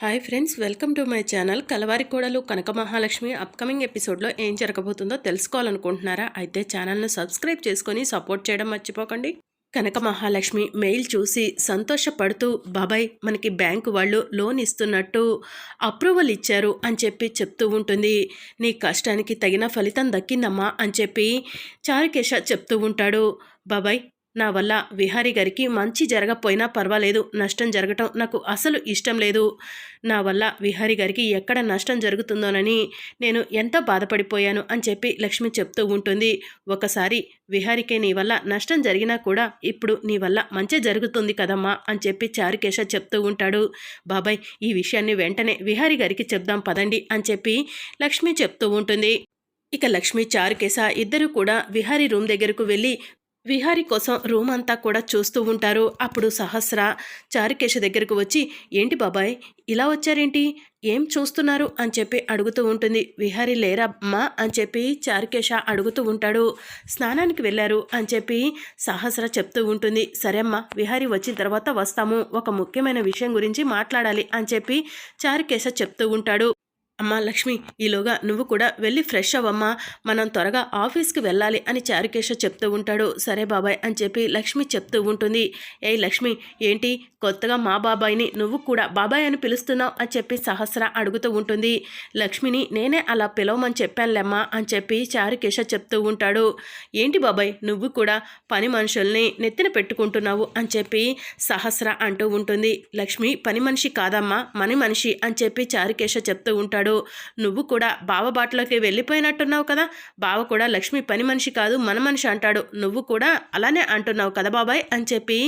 Hi friends welcome to my channel. Kalavari Kodalu Kanaka Mahalakshmi upcoming ఎపిసోడ్లో ఏం జరగబోతుందో తెలుసుకోవాలనుకుంటున్నారా? అయితే ఛానల్ను సబ్స్క్రైబ్ చేసుకొని సపోర్ట్ చేయడం మర్చిపోకండి. కనక మహాలక్ష్మి మెయిల్ చూసి సంతోషపడుతూ బాబాయ్ మనకి బ్యాంకు వాళ్ళు లోన్ ఇస్తున్నట్టు అప్రూవల్ ఇచ్చారు అని చెప్పి చెప్తూ ఉంటుంది. నీ కష్టానికి తగిన ఫలితం దక్కిందమ్మా అని చెప్పి చారుకేశ చెప్తూ ఉంటాడు. బాబాయ్ నా వల్ల విహారీ గారికి మంచి జరగకపోయినా పర్వాలేదు. నష్టం జరగటం నాకు అసలు ఇష్టం లేదు. నా వల్ల విహారీ గారికి ఎక్కడ నష్టం జరుగుతుందోనని నేను ఎంతో బాధపడిపోయాను అని చెప్పి లక్ష్మి చెప్తూ ఉంటుంది. ఒకసారి విహారీకే నీ వల్ల నష్టం జరిగినా కూడా ఇప్పుడు నీ వల్ల మంచి జరుగుతుంది కదమ్మా అని చెప్పి చారుకేశ చెప్తూ ఉంటాడు. బాబాయ్ ఈ విషయాన్ని వెంటనే విహారీ గారికి చెప్దాం పదండి అని చెప్పి లక్ష్మి చెప్తూ ఉంటుంది. ఇక లక్ష్మి చారుకేశ ఇద్దరు కూడా విహారీ రూమ్ దగ్గరకు వెళ్ళి విహారి కోసం రూమ్ అంతా కూడా చూస్తూ ఉంటారు. అప్పుడు సహస్ర చారుకేశ దగ్గరకు వచ్చి ఏంటి బాబాయ్ ఇలా వచ్చారేంటి? ఏం చూస్తున్నారు? అని చెప్పి అడుగుతూ ఉంటుంది. విహారి లేరమ్మా అని చెప్పి చారుకేశ అడుగుతూ ఉంటాడు. స్నానానికి వెళ్ళారు అని చెప్పి సహస్ర చెప్తూ ఉంటుంది. సరే అమ్మా విహారి వచ్చిన తర్వాత వస్తాము. ఒక ముఖ్యమైన విషయం గురించి మాట్లాడాలి అని చెప్పి చారుకేశ చెప్తూ ఉంటాడు. అమ్మా లక్ష్మి ఈలోగా నువ్వు కూడా వెళ్ళి ఫ్రెష్ అవ్వమ్మా. మనం త్వరగా ఆఫీస్కి వెళ్ళాలి అని చారుకేశ చెప్తూ ఉంటాడు. సరే బాబాయ్ అని చెప్పి లక్ష్మి చెప్తూ ఉంటుంది. ఏ లక్ష్మి ఏంటి? కొత్తగా మా బాబాయ్ని నువ్వు కూడా బాబాయ్ అని పిలుస్తున్నావు అని చెప్పి సహస్ర అడుగుతూ ఉంటుంది. లక్ష్మిని నేనే అలా పిలవమని చెప్పానులేమ్మా అని చెప్పి చారుకేశ చెప్తూ ఉంటాడు. ఏంటి బాబాయ్ నువ్వు కూడా పని మనుషుల్ని నెత్తిన పెట్టుకుంటున్నావు అని చెప్పి సహస్ర అంటూ ఉంటుంది. లక్ష్మి పని మనిషి కాదమ్మా మని మనిషి అని చెప్పి చారుకేశ చెప్తూ ఉంటాడు. నువ్వు కూడా బావ బాటలోకి వెళ్ళిపోయినట్టున్నావు కదా? బావ కూడా లక్ష్మి పని మనిషి కాదు మన మనిషి అంటాడు. నువ్వు కూడా అలానే అంటున్నావు కదా బాబాయ్? అని చెప్పి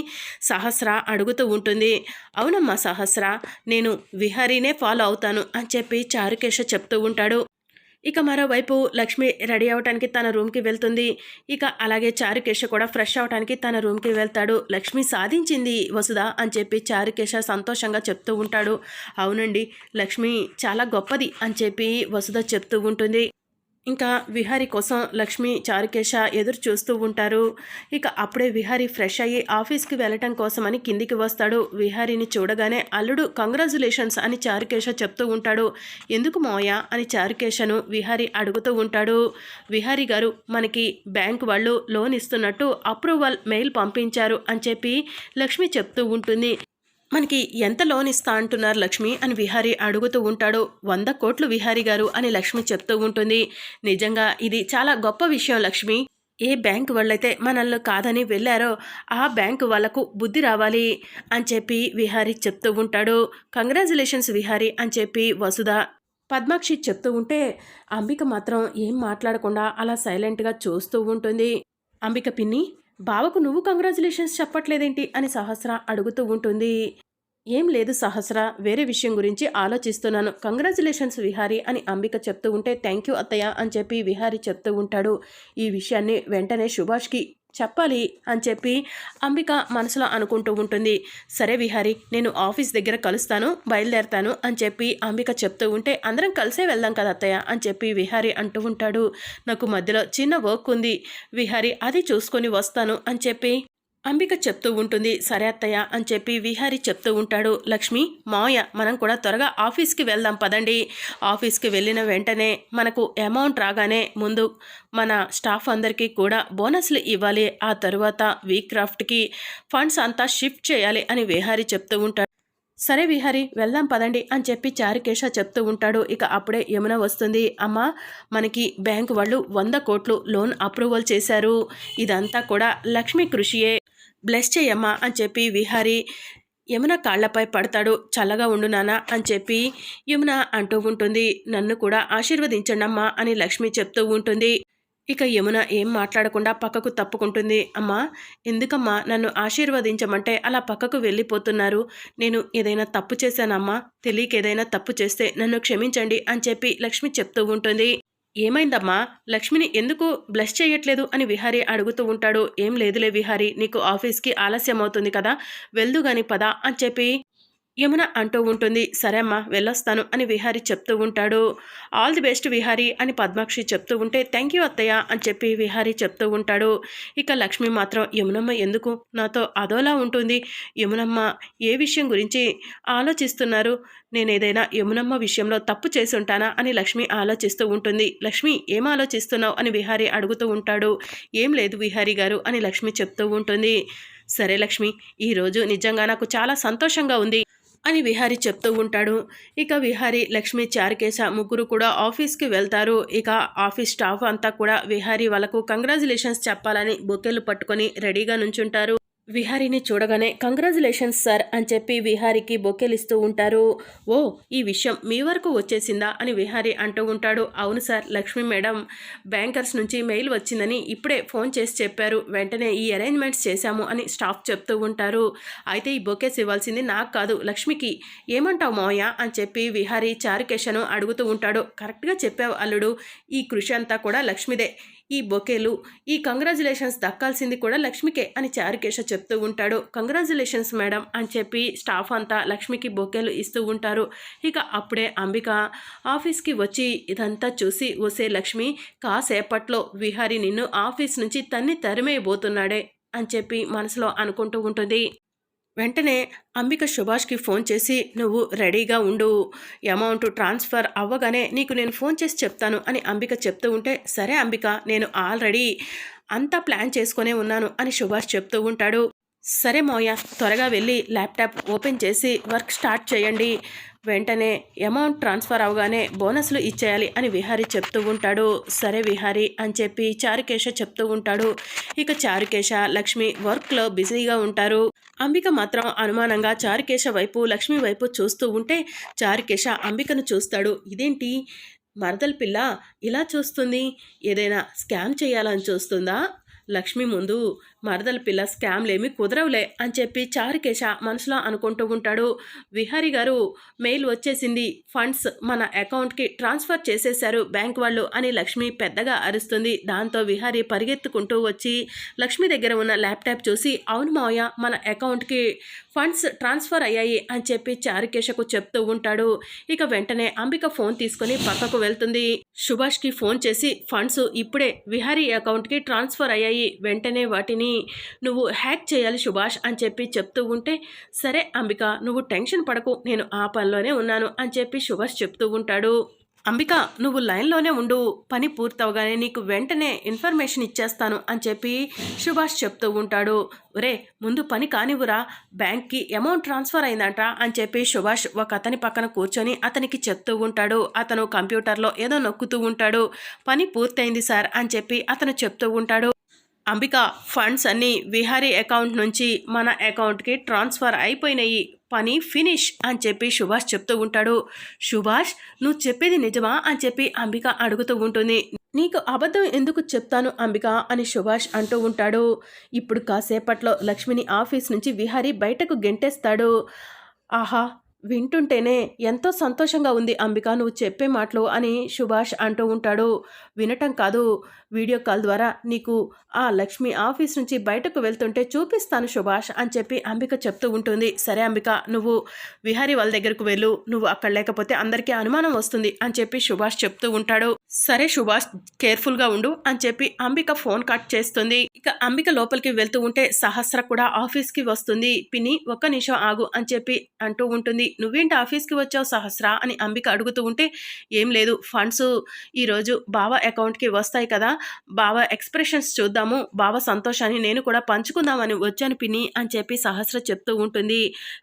సహస్ర అడుగుతూ ఉంటుంది. అవునమ్మా సహస్ర నేను విహారీనే ఫాలో అవుతాను అని చెప్పి చారుకేశ చెప్తూ ఉంటాడు. ఇక మరోవైపు లక్ష్మి రెడీ అవడానికి తన రూమ్కి వెళ్తుంది. ఇక అలాగే చారుకేశ కూడా ఫ్రెష్ అవడానికి తన రూమ్కి వెళ్తాడు. లక్ష్మి సాధించింది వసుధ అని చెప్పి చారుకేశ సంతోషంగా చెప్తూ ఉంటాడు. అవునండి లక్ష్మి చాలా గొప్పది అని చెప్పి వసుధ చెప్తూ ఉంటుంది. ఇంకా విహారి కోసం లక్ష్మి చారుకేశ ఎదురు చూస్తూ ఉంటారు. ఇక అప్పుడే విహారి ఫ్రెష్ అయ్యి ఆఫీస్కి వెళ్ళటం కోసమని కిందికి వస్తాడు. విహారిని చూడగానే అల్లుడు కంగ్రాచులేషన్స్ అని చారుకేశ చెప్తూ ఉంటాడు. ఎందుకు మోయా అని చారుకేశను విహారి అడుగుతూ ఉంటాడు. విహారి గారు మనకి బ్యాంక్ వాళ్ళు లోన్ ఇస్తున్నట్టు అప్రూవల్ మెయిల్ పంపించారు అని చెప్పి లక్ష్మి చెప్తూ ఉంటుంది. మనకి ఎంత లోన్ ఇస్తా అంటున్నారు లక్ష్మి అని విహారీ అడుగుతూ ఉంటాడు. వంద కోట్లు విహారీ గారు అని లక్ష్మి చెప్తూ ఉంటుంది. నిజంగా ఇది చాలా గొప్ప విషయం లక్ష్మి. ఏ బ్యాంక్ వాళ్ళైతే మనల్ని కాదని వెళ్ళారో ఆ బ్యాంకు వాళ్ళకు బుద్ధి రావాలి అని చెప్పి విహారీ చెప్తూ ఉంటాడు. కంగ్రాచులేషన్స్ విహారీ అని చెప్పి వసుధ పద్మాక్షి చెప్తూ ఉంటే అంబిక మాత్రం ఏం మాట్లాడకుండా అలా సైలెంట్గా చూస్తూ ఉంటుంది. అంబిక పిన్ని బావకు నువ్వు కంగ్రాచులేషన్స్ చెప్పట్లేదేంటి అని సహస్ర అడుగుతూ ఉంటుంది. ఏం లేదు సహస్ర వేరే విషయం గురించి ఆలోచిస్తున్నాను. కంగ్రాచులేషన్స్ విహారీ అని అంబిక చెప్తూ ఉంటే థ్యాంక్ యూ అత్తయ్య అని చెప్పి విహారీ చెప్తూ ఉంటాడు. ఈ విషయాన్ని వెంటనే సుభాష్కి చెప్పాలి అని చెప్పి అంబిక మనసులో అనుకుంటూ ఉంటుంది. సరే విహారి నేను ఆఫీస్ దగ్గర కలుస్తాను బయలుదేరతాను అని చెప్పి అంబిక చెప్తూ ఉంటే అందరం కలిసే వెళ్దాం కదా అత్తయ్య అని చెప్పి విహారి అంటూ ఉంటాడు. నాకు మధ్యలో చిన్న వర్క్ ఉంది. విహారి అది చూసుకొని వస్తాను అని చెప్పి అంబిక చెప్తూ ఉంటుంది సరే అత్తయ్య అని చెప్పి విహారి చెప్తూ ఉంటాడు. లక్ష్మి మాయ మనం కూడా త్వరగా ఆఫీస్కి వెళ్దాం పదండి. ఆఫీస్కి వెళ్ళిన వెంటనే మనకు అమౌంట్ రాగానే ముందు మన స్టాఫ్ అందరికీ కూడా బోనస్లు ఇవ్వాలి. ఆ తరువాత వీక్రాఫ్ట్కి క్రాఫ్ట్కి ఫండ్స్ అంతా షిఫ్ట్ చేయాలి అని విహారి చెప్తూ ఉంటాడు. సరే విహారి వెళ్దాం పదండి అని చెప్పి చారికేశ చెప్తూ ఉంటాడు. ఇక అప్పుడే యమున వస్తుంది. అమ్మ మనకి బ్యాంకు వాళ్ళు వంద కోట్లు లోన్ అప్రూవల్ చేశారు. ఇదంతా కూడా లక్ష్మి కృషియే. బ్లెస్ చేయమ్మా అని చెప్పి విహారి యమున కాళ్ళపై పడతాడు. చల్లగా ఉండు నాన్న అని చెప్పి యమున అంటూ ఉంటుంది. నన్ను కూడా ఆశీర్వదించండమ్మా అని లక్ష్మి చెప్తూ ఉంటుంది. ఇక యమున ఏం మాట్లాడకుండా పక్కకు తప్పుకుంటుంది. అమ్మా ఎందుకమ్మా నన్ను ఆశీర్వదించమంటే అలా పక్కకు వెళ్ళిపోతున్నారు? నేను ఏదైనా తప్పు చేశానమ్మా? తెలియక ఏదైనా తప్పు చేస్తే నన్ను క్షమించండి అని చెప్పి లక్ష్మి చెప్తూ ఉంటుంది. ఏమైందమ్మా? లక్ష్మిని ఎందుకు బ్లష్ చేయట్లేదు అని విహారీ అడుగుతూ ఉంటాడు. ఏం లేదులే విహారీ నీకు ఆఫీస్కి ఆలస్యం అవుతుంది కదా. వెళ్దు గాని పదా అని చెప్పి యమున అంటూ ఉంటుంది సరే అమ్మా వెళ్ళొస్తాను అని విహారీ చెప్తూ ఉంటాడు. ఆల్ ది బెస్ట్ విహారీ అని పద్మాక్షి చెప్తూ ఉంటే థ్యాంక్ యూ అత్తయ్య అని చెప్పి విహారీ చెప్తూ ఉంటాడు. ఇక లక్ష్మి మాత్రం యమునమ్మ ఎందుకు? నాతో అదోలా ఉంటుంది. యమునమ్మ ఏ విషయం గురించి ఆలోచిస్తున్నారు? నేను ఏదైనా యమునమ్మ విషయంలో తప్పు చేసి ఉంటానా? అని లక్ష్మి ఆలోచిస్తూ ఉంటుంది. లక్ష్మి ఏం ఆలోచిస్తున్నావు? అని విహారీ అడుగుతూ ఉంటాడు. ఏం లేదు విహారీ గారు అని లక్ష్మి చెప్తూ ఉంటుంది. సరే లక్ష్మి ఈరోజు నిజంగా నాకు చాలా సంతోషంగా ఉంది. అని విహారి చెప్తూ ఉంటాడు. ఇక విహారి లక్ష్మి చారుకేశ ముగ్గురు కూడా ఆఫీస్కి వెళ్తారు. ఇక ఆఫీస్ స్టాఫ్ అంతా కూడా విహారి వాళ్ళకు కంగ్రాచులేషన్స్ చెప్పాలని బొకేలు పట్టుకొని రెడీగా నుంచుంటారు. విహారీని చూడగానే కంగ్రాచులేషన్స్ సార్ అని చెప్పి విహారీకి బొక్కెలిస్తూ ఉంటారు. ఓ ఈ విషయం మీ వరకు వచ్చేసిందా? అని విహారీ అంటూ ఉంటాడు. అవును సార్ లక్ష్మి మేడం బ్యాంకర్స్ నుంచి మెయిల్ వచ్చిందని ఇప్పుడే ఫోన్ చేసి చెప్పారు. వెంటనే ఈ అరేంజ్మెంట్స్ చేశాము అని స్టాఫ్ చెప్తూ ఉంటారు. అయితే ఈ బొకేస్ ఇవ్వాల్సింది నాకు కాదు లక్ష్మికి. ఏమంటావు మావయ్య? అని చెప్పి విహారీ చారుకేశను అడుగుతూ ఉంటాడు. కరెక్ట్గా చెప్పావు అల్లుడు. ఈ కృషి అంతా కూడా లక్ష్మిదే. ఈ బొకేలు ఈ కంగ్రాచులేషన్స్ దక్కాల్సింది కూడా లక్ష్మికే అని చారుకేశ చెప్తూ ఉంటాడు. కంగ్రాచులేషన్స్ మేడం అని చెప్పి స్టాఫ్ అంతా లక్ష్మికి బొకేలు ఇస్తూ ఉంటారు. ఇక అప్పుడే అంబిక ఆఫీస్కి వచ్చి ఇదంతా చూసి వసే లక్ష్మి కాసేపట్లో విహారి నిన్ను ఆఫీస్ నుంచి తన్ని తరిమేయబోతున్నాడే అని చెప్పి మనసులో అనుకుంటూ ఉంటుంది. వెంటనే అంబిక సుభాష్కి ఫోన్ చేసి నువ్వు రెడీగా ఉండు. అమౌంట్ ట్రాన్స్ఫర్ అవ్వగానే నీకు నేను ఫోన్ చేసి చెప్తాను అని అంబిక చెప్తూ ఉంటే సరే అంబిక నేను ఆల్రెడీ అంతా ప్లాన్ చేసుకునే ఉన్నాను అని సుభాష్ చెప్తూ ఉంటాడు. సరే మోయ త్వరగా వెళ్ళి ల్యాప్టాప్ ఓపెన్ చేసి వర్క్ స్టార్ట్ చేయండి. వెంటనే అమౌంట్ ట్రాన్స్ఫర్ అవగానే బోనస్లు ఇచ్చేయాలి అని విహారి చెప్తూ ఉంటాడు. సరే విహారి అని చెప్పి చారుకేశ చెప్తూ ఉంటాడు. ఇక చారుకేశ లక్ష్మి వర్క్లో బిజీగా ఉంటారు. అంబిక మాత్రం అనుమానంగా చారుకేశ వైపు లక్ష్మి వైపు చూస్తూ ఉంటే చారుకేశ అంబికను చూస్తాడు. ఇదేంటి? మరదల పిల్ల ఇలా చూస్తుంది? ఏదైనా స్కామ్ చేయాలని చూస్తుందా? లక్ష్మి ముందు మరదల పిల్ల స్కామ్లేమి కుదరవులే అని చెప్పి చారుకేశ మనసులో అనుకుంటూ ఉంటాడు. విహారి గారు మెయిల్ వచ్చేసింది. ఫండ్స్ మన అకౌంట్కి ట్రాన్స్ఫర్ చేసేశారు బ్యాంక్ వాళ్ళు అని లక్ష్మి పెద్దగా అరుస్తుంది. దాంతో విహారి పరిగెత్తుకుంటూ వచ్చి లక్ష్మి దగ్గర ఉన్న ల్యాప్టాప్ చూసి అవును మావయ్య మన అకౌంట్కి ఫండ్స్ ట్రాన్స్ఫర్ అయ్యాయి అని చెప్పి చారుకేశకు చెప్తూ ఉంటాడు. ఇక వెంటనే అంబిక ఫోన్ తీసుకొని పక్కకు వెళ్తుంది. సుభాష్కి ఫోన్ చేసి ఫండ్స్ ఇప్పుడే విహారీ అకౌంట్కి ట్రాన్స్ఫర్ అయ్యాయి. వెంటనే వాటిని నువ్వు హ్యాక్ చేయాలి సుభాష్ అని చెప్పి చెప్తూ ఉంటే సరే అంబిక నువ్వు టెన్షన్ పడకు నేను ఆ పనిలోనే ఉన్నాను అని చెప్పి సుభాష్ చెప్తూ ఉంటాడు. అంబిక నువ్వు లైన్లోనే ఉండు పని పూర్తవగానే నీకు వెంటనే ఇన్ఫర్మేషన్ ఇచ్చేస్తాను అని చెప్పి సుభాష్ చెప్తూ ఉంటాడు. ఒరే ముందు పని కానివ్వరా బ్యాంక్కి అమౌంట్ ట్రాన్స్ఫర్ అయిందంట అని చెప్పి సుభాష్ ఒక అతని పక్కన కూర్చొని అతనికి చెప్తూ ఉంటాడు. అతను కంప్యూటర్లో ఏదో నొక్కుతూ ఉంటాడు. పని పూర్తయింది సార్ అని చెప్పి అతను చెప్తూ ఉంటాడు. అంబిక ఫండ్స్ అన్నీ విహారీ అకౌంట్ నుంచి మన అకౌంట్కి ట్రాన్స్ఫర్ అయిపోయినాయి. పని ఫినిష్ అని చెప్పి సుభాష్ చెప్తూ ఉంటాడు. సుభాష్ నువ్వు చెప్పేది నిజమా అని చెప్పి అంబిక అడుగుతూ ఉంటుంది. నీకు అబద్ధం ఎందుకు చెప్తాను అంబిక అని సుభాష్ అంటూ ఉంటాడు. ఇప్పుడు కాసేపట్లో లక్ష్మిని ఆఫీస్ నుంచి విహారీ బయటకు గెంటేస్తాడు. ఆహా వింటుంటేనే ఎంతో సంతోషంగా ఉంది అంబిక నువ్వు చెప్పే మాటలు అని సుభాష్ అంటూ ఉంటాడు. వినటం కాదు వీడియో కాల్ ద్వారా నీకు ఆ లక్ష్మి ఆఫీస్ నుంచి బయటకు వెళ్తుంటే చూపిస్తాను సుభాష్ అని చెప్పి అంబిక చెప్తూ ఉంటుంది. సరే అంబిక నువ్వు విహారీ వాళ్ళ దగ్గరకు వెళ్ళు నువ్వు అక్కడ లేకపోతే అందరికీ అనుమానం వస్తుంది అని చెప్పి సుభాష్ చెప్తూ ఉంటాడు. సరే సుభాష్ కేర్ఫుల్గా ఉండు అని చెప్పి అంబిక ఫోన్ కట్ చేస్తుంది. ఇక అంబిక లోపలికి వెళ్తూ ఉంటే సహస్ర కూడా ఆఫీస్కి వస్తుంది. పిన్ని ఒక్క నిమిషం ఆగు అని చెప్పి అంటూ ఉంటుంది. నువ్వేంటి ఆఫీస్కి వచ్చావు సహస్రా? అని అంబిక అడుగుతూ ఉంటే ఏం లేదు ఫండ్స్ ఈరోజు బావ అకౌంట్కి వస్తాయి కదా బావ ఎక్స్ప్రెషన్స్ చూద్దాము బావ సంతోషాన్ని నేను కూడా పంచుకుందామని వచ్చాను పిన్ని అని చెప్పి సహస్ర చెప్తూ ఉంటుంది.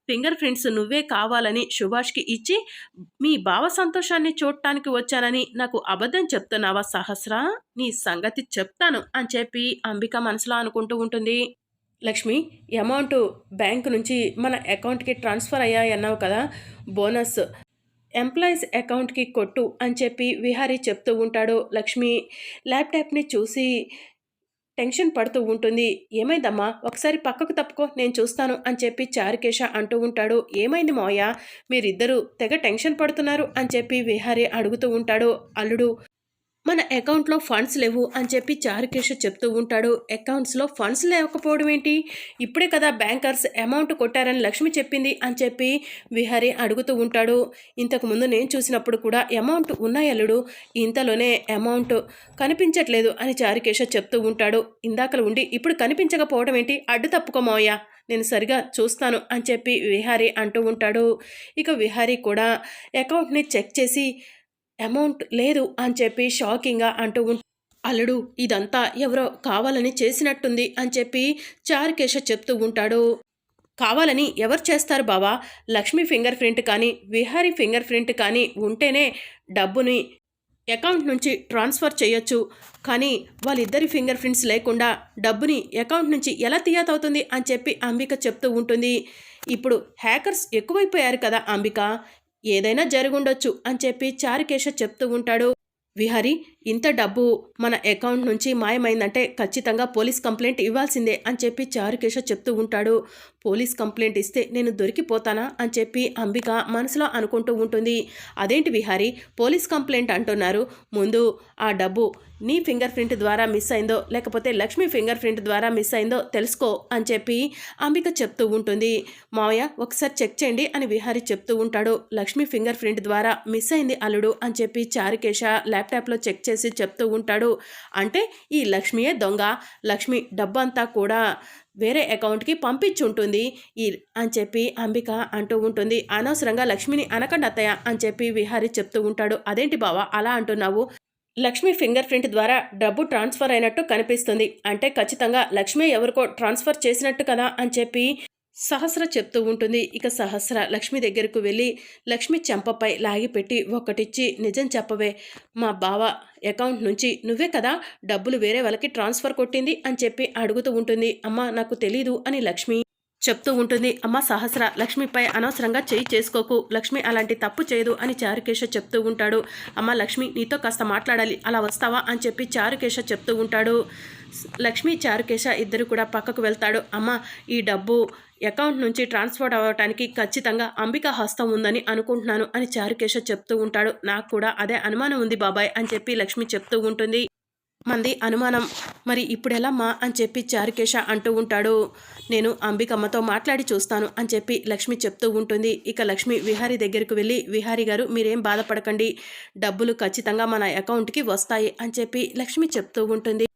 ఫింగర్ ప్రింట్స్ నువ్వే కావాలని సుభాష్కి ఇచ్చి మీ బావ సంతోషాన్ని చూడటానికి వచ్చానని నాకు అబద్ధం చెప్తున్నావా సహస్ర? నీ సంగతి చెప్తాను అని చెప్పి అంబిక మనసులో అనుకుంటూ ఉంటుంది. లక్ష్మి అమౌంట్ బ్యాంక్ నుంచి మన అకౌంట్కి ట్రాన్స్ఫర్ అయ్యాయి అన్నావు కదా? బోనస్ ఎంప్లాయీస్ అకౌంట్కి కొట్టు అని చెప్పి విహారీ చెప్తూ ఉంటాడు లక్ష్మి. ల్యాప్టాప్ని చూసి టెన్షన్ పడుతూ ఉంటుంది. ఏమైందమ్మా? ఒకసారి పక్కకు తప్పుకో నేను చూస్తాను అని చెప్పి చారుకేశ అంటూ ఉంటాడు. ఏమైంది మావయ్య? మీరిద్దరూ తెగ టెన్షన్ పడుతున్నారు అని చెప్పి విహారీ అడుగుతూ ఉంటాడు అల్లుడు. మన అకౌంట్లో ఫండ్స్ లేవు అని చెప్పి చారుకేష చెప్తూ ఉంటాడు. అకౌంట్స్లో ఫండ్స్ లేకపోవడం ఏంటి? ఇప్పుడే కదా బ్యాంకర్స్ అమౌంట్ కొట్టారని లక్ష్మి చెప్పింది అని చెప్పి విహారీ అడుగుతూ ఉంటాడు. ఇంతకుముందు నేను చూసినప్పుడు కూడా అమౌంట్ ఉన్నాయల్లుడు ఇంతలోనే అమౌంట్ కనిపించట్లేదు అని చారుకేష చెప్తూ ఉంటాడు. ఇందాకలు ఉండి ఇప్పుడు కనిపించకపోవడం ఏంటి? అడ్డు తప్పుకోమోయ్యా నేను సరిగా చూస్తాను అని చెప్పి విహారీ అంటూ ఉంటాడు. ఇక విహారీ కూడా అకౌంట్ని చెక్ చేసి అమౌంట్ లేదు అని చెప్పి షాకింగ్గా అంటూ అల్లుడు ఇదంతా ఎవరో కావాలని చేసినట్టుంది అని చెప్పి చారుకేశ చెప్తూ ఉంటాడు. కావాలని ఎవరు చేస్తారు బావా? లక్ష్మి ఫింగర్ ప్రింట్ కానీ విహారీ ఫింగర్ ప్రింట్ కానీ ఉంటేనే డబ్బుని అకౌంట్ నుంచి ట్రాన్స్ఫర్ చేయొచ్చు. కానీ వాళ్ళిద్దరి ఫింగర్ ప్రింట్స్ లేకుండా డబ్బుని అకౌంట్ నుంచి ఎలా తీయతవుతుంది అని చెప్పి అంబిక చెప్తూ ఉంటుంది. ఇప్పుడు హ్యాకర్స్ ఎక్కువైపోయారు కదా అంబిక. ఏదైనా జరుగుండొచ్చు అని చెప్పి చారుకేశ చెప్తూ ఉంటాడు. విహారి ఇంత డబ్బు మన అకౌంట్ నుంచి మాయమైందంటే ఖచ్చితంగా పోలీస్ కంప్లైంట్ ఇవ్వాల్సిందే అని చెప్పి చారుకేశ చెప్తూ ఉంటాడు. పోలీస్ కంప్లైంట్ ఇస్తే నేను దొరికిపోతానా అని చెప్పి అంబిక మనసులో అనుకుంటూ ఉంటుంది. అదేంటి విహారీ? పోలీస్ కంప్లైంట్ అంటున్నారు. ముందు ఆ డబ్బు నీ ఫింగర్ ప్రింట్ ద్వారా మిస్ అయిందో లేకపోతే లక్ష్మి ఫింగర్ ప్రింట్ ద్వారా మిస్ అయిందో తెలుసుకో అని చెప్పి అంబిక చెప్తూ ఉంటుంది. మావయ్య ఒకసారి చెక్ చేయండి అని విహారి చెప్తూ ఉంటాడు. లక్ష్మి ఫింగర్ ప్రింట్ ద్వారా మిస్ అయింది అల్లుడు అని చెప్పి చారుకేశ ల్యాప్టాప్లో చెక్ చేసి చెప్తూ ఉంటాడు. అంటే ఈ లక్ష్మియే దొంగ. లక్ష్మి డబ్బంతా కూడా వేరే అకౌంట్కి పంపించుంటుంది. ఈ అని చెప్పి అంబిక అంటూ ఉంటుంది. అనవసరంగా లక్ష్మిని అనకండి అత్తయ్య అని చెప్పి విహారీ చెప్తూ ఉంటాడు. అదేంటి బావా అలా అంటున్నావు? లక్ష్మి ఫింగర్ ప్రింట్ ద్వారా డబ్బు ట్రాన్స్ఫర్ అయినట్టు కనిపిస్తుంది. అంటే ఖచ్చితంగా లక్ష్మి ఎవరికో ట్రాన్స్ఫర్ చేసినట్టు కదా? అని చెప్పి సహస్ర చెప్తూ ఉంటుంది. ఇక సహస్ర లక్ష్మి దగ్గరకు వెళ్ళి లక్ష్మి చెంపపై లాగిపెట్టి ఒకటిచ్చి నిజం చెప్పవే మా బావ అకౌంట్ నుంచి నువ్వే కదా డబ్బులు వేరే వాళ్ళకి ట్రాన్స్ఫర్ కొట్టింది అని చెప్పి అడుగుతూ ఉంటుంది. అమ్మ నాకు తెలీదు అని లక్ష్మి చెప్తూ ఉంటుంది అమ్మ సహస్ర లక్ష్మిపై అనవసరంగా చేయి చేసుకోకు లక్ష్మి అలాంటి తప్పు చేయదు అని చారుకేశ చెప్తూ ఉంటాడు. అమ్మ లక్ష్మి నీతో కాస్త మాట్లాడాలి అలా వస్తావా? అని చెప్పి చారుకేశ చెప్తూ ఉంటాడు. లక్ష్మి చారుకేశ ఇద్దరు కూడా పక్కకు వెళ్తాడు. అమ్మ ఈ డబ్బు అకౌంట్ నుంచి ట్రాన్స్ఫర్ అవ్వటానికి ఖచ్చితంగా అంబిక హస్తం ఉందని అనుకుంటున్నాను అని చారుకేశ చెప్తూ ఉంటాడు. నాకు కూడా అదే అనుమానం ఉంది బాబాయ్ అని చెప్పి లక్ష్మి చెప్తూ ఉంటుంది. మంది అనుమానం మరి ఇప్పుడెలమ్మా అని చెప్పి చారుకేశ అంటూ ఉంటాడు. నేను అంబికమ్మతో మాట్లాడి చూస్తాను అని చెప్పి లక్ష్మి చెప్తూ ఉంటుంది. ఇక లక్ష్మి విహారీ దగ్గరకు వెళ్ళి విహారీ గారు మీరేం బాధపడకండి. డబ్బులు ఖచ్చితంగా మన అకౌంట్కి వస్తాయి అని చెప్పి లక్ష్మి చెప్తూ ఉంటుంది.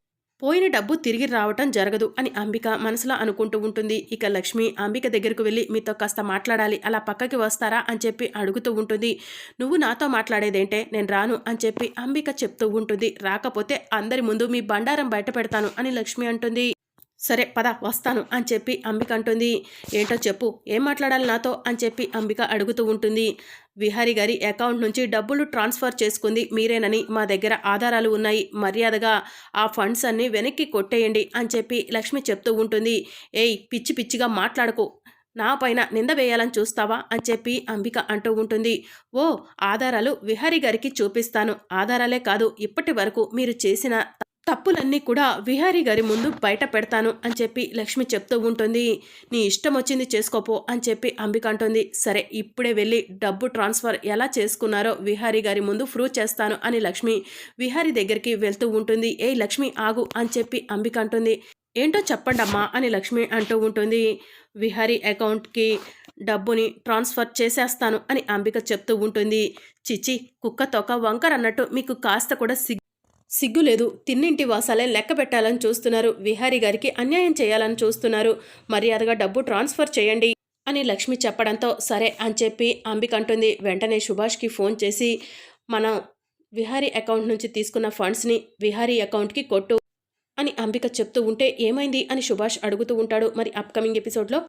పోయిన డబ్బు తిరిగి రావటం జరగదు అని అంబిక మనసులో అనుకుంటూ ఉంటుంది. ఇక లక్ష్మి అంబిక దగ్గరకు వెళ్ళి మీతో కాస్త మాట్లాడాలి అలా పక్కకి వస్తారా అని చెప్పి అడుగుతూ ఉంటుంది. నువ్వు నాతో మాట్లాడేదేంటే నేను రాను అని చెప్పి అంబిక చెప్తూ ఉంటుంది. రాకపోతే అందరి ముందు మీ బండారం బయట పెడతాను అని లక్ష్మి అంటుంది. సరే పద వస్తాను అని చెప్పి అంబిక అంటుంది. ఏంటో చెప్పు ఏం మాట్లాడాలి నాతో అని చెప్పి అంబిక అడుగుతూ ఉంటుంది. విహారీ గారి అకౌంట్ నుంచి డబ్బులు ట్రాన్స్ఫర్ చేసుకుంది. మీరేనని మా దగ్గర ఆధారాలు ఉన్నాయి. మర్యాదగా ఆ ఫండ్స్ అన్ని వెనక్కి కొట్టేయండి అని చెప్పి లక్ష్మి చెప్తూ ఉంటుంది. ఏయ్ పిచ్చి పిచ్చిగా మాట్లాడకు. నా పైన నింద వేయాలని చూస్తావా? అని చెప్పి అంబిక అంటూ ఉంటుంది. ఓ ఆధారాలు విహారీ గారికి చూపిస్తాను. ఆధారాలే కాదు ఇప్పటి వరకు మీరు చేసిన తప్పులన్నీ కూడా విహారీ గారి ముందు బయట పెడతాను అని చెప్పి లక్ష్మి చెప్తూ ఉంటుంది. నీ ఇష్టం వచ్చింది చేసుకోపో అని చెప్పి అంబిక అంటుంది. సరే ఇప్పుడే వెళ్ళి డబ్బు ట్రాన్స్ఫర్ ఎలా చేసుకున్నారో విహారీ గారి ముందు ప్రూవ్ చేస్తాను అని లక్ష్మి విహారీ దగ్గరికి వెళ్తూ ఉంటుంది. ఏ లక్ష్మి ఆగు అని చెప్పి అంబిక అంటుంది. ఏంటో చెప్పండమ్మా అని లక్ష్మి అంటూ ఉంటుంది. విహారీ అకౌంట్కి డబ్బుని ట్రాన్స్ఫర్ చేసేస్తాను అని అంబిక చెప్తూ ఉంటుంది. చిచి కుక్క తొక వంకర్ అన్నట్టు మీకు కాస్త కూడా సిగ్గు సిగ్గులేదు తిన్నింటి వాసాలే లెక్క పెట్టాలని చూస్తున్నారు. విహారీ గారికి అన్యాయం చేయాలని చూస్తున్నారు. మర్యాదగా డబ్బు ట్రాన్స్ఫర్ చేయండి అని లక్ష్మి చెప్పడంతో సరే అని చెప్పి అంబిక అంటుంది. వెంటనే సుభాష్కి ఫోన్ చేసి మనం విహారీ అకౌంట్ నుంచి తీసుకున్న ఫండ్స్ని విహారీ అకౌంట్కి కొట్టు అని అంబిక చెప్తూ ఉంటే ఏమైంది అని సుభాష్ అడుగుతూ ఉంటాడు. మరి అప్కమింగ్ ఎపిసోడ్లో